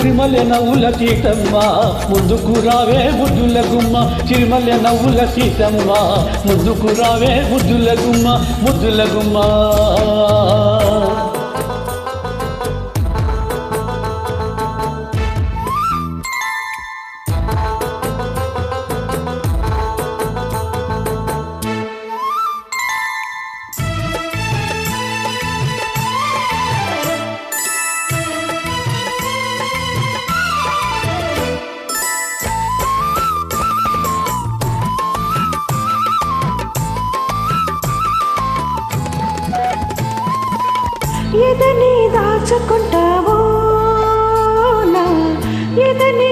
చిరిమల్లె నవ్వుల సీతమ్మ ముందుకు రావే ముద్దుల గుమ్మ. చిరిమల్లె నవ్వుల సీతమ్మ ముందుకు రావే ముద్దుల గుమ్మ ముద్దుల గుమ్మ. ఎదని దాచుకుంటావో నా ఎదని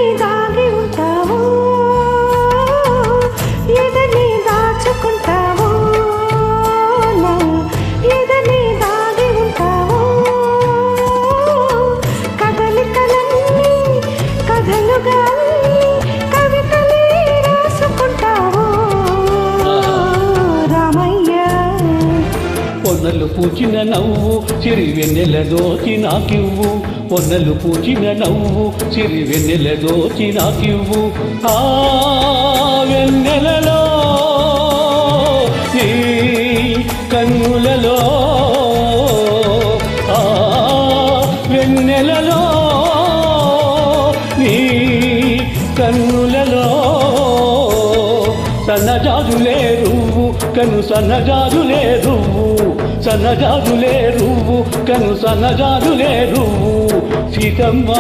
పొన్నలు పూచిన నవ్వు చిరి దోచి నాకివ్వు. పొన్నలు పూచిన నవ్వు చిరి దోచి నాకివ్వు. ఆ వెన్నెలలో నీ కన్నులలో ఆ వెన్నెలలో నీ కన్నులలో. సన్నజాజులే రువ్వు కను సన్నజాజులే రువ్వు. సన్నజాజులే రువ్వు కను సన్నజాజులే రువ్వు సీతమ్మ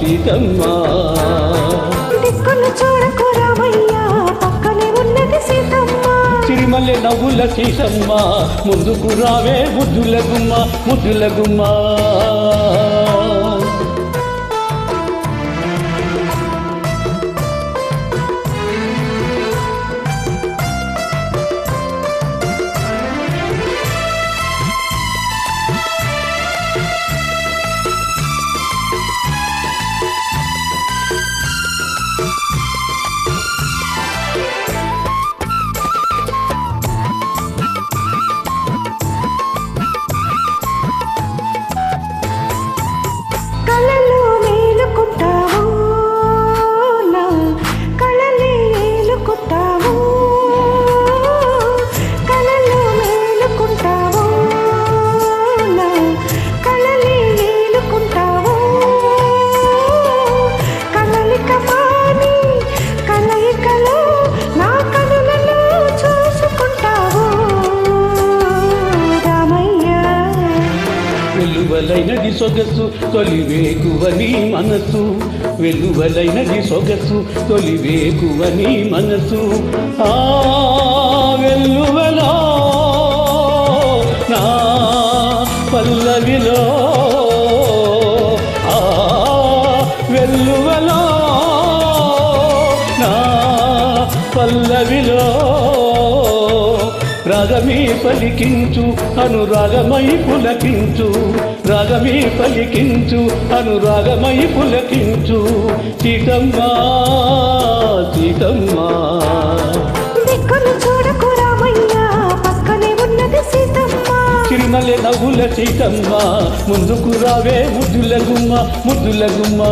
సీతమ్మ. సిరిమల్లె నవ్వుల సీతమ్మ ముందుకు రావే ముద్దుల గుమ్మ ముద్దుల గుమ్మ. వెలువలైనది సొగసు తొలివేకువని మనసు. వెలువలైనది సొగసు తొలివేకువని మనసు. ఆ వెల్లువలో నా పల్లవిలో ఆ వెల్లువలో నా పల్లవిలో రాగమే పలికించు అనురాగమై పులకించు. రాగమే పలికించు అనురాగమై పులకించు. సీతమ్మ సీతమ్మ. చిరుమలె నవ్వుల సీతమ్మ ముందుకు రావే ముద్దుల గుమ్మ ముద్దుల గుమ్మ.